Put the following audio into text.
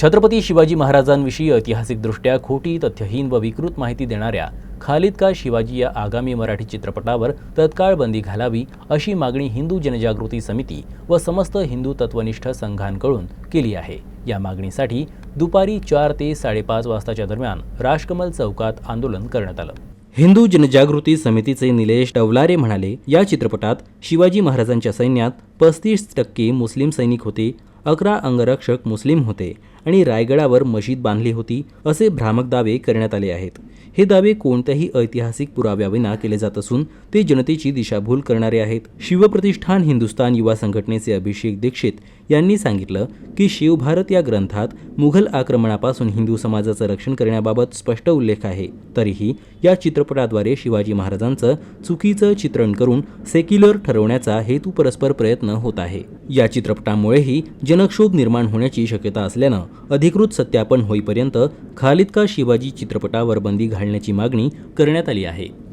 छत्रपती शिवाजी महाराजांविषयी ऐतिहासिकदृष्ट्या खोटी तथ्यहीन व विकृत माहिती देणाऱ्या खालिद का शिवाजी या आगामी मराठी चित्रपटावर तत्काळ बंदी घालावी अशी मागणी हिंदू जनजागृती समिती व समस्त हिंदू तत्वनिष्ठ संघांकडून केली आहे. या मागणीसाठी दुपारी चार ते साडेपाच वाजताच्या दरम्यान राजकमल चौकात आंदोलन करण्यात आलं. हिंदू जनजागृती समितीचे निलेश डवलारे म्हणाले या चित्रपटात शिवाजी महाराजांच्या सैन्यात पस्तीस टक्के मुस्लिम सैनिक होते अकरा अंगरक्षक मुस्लिम होते आणि रायगडावर मशीद बांधली होती असे भ्रामक दावे करण्यात आले आहेत. हे दावे कोणत्याही ऐतिहासिक पुराव्याविना केले जात असून ते जनतेची दिशाभूल करणारे आहेत. शिवप्रतिष्ठान हिंदुस्तान युवा संघटनेचे अभिषेक दीक्षित यांनी सांगितलं की शिवभारत या ग्रंथात मुघल आक्रमणापासून हिंदू समाजाचं रक्षण करण्याबाबत स्पष्ट उल्लेख आहे. तरीही या चित्रपटाद्वारे शिवाजी महाराजांचं चुकीचं चित्रण करून सेक्युलर ठरवण्याचा हेतू परस्पर प्रयत्न होत आहे. या चित्रपटामुळेही जनक्षोभ निर्माण होण्याची शक्यता असल्यानं अधिकृत सत्यापन होईपर्यंत खालिद का शिवाजी चित्रपटावर बंदी घालण्याची मागणी करण्यात आली आहे.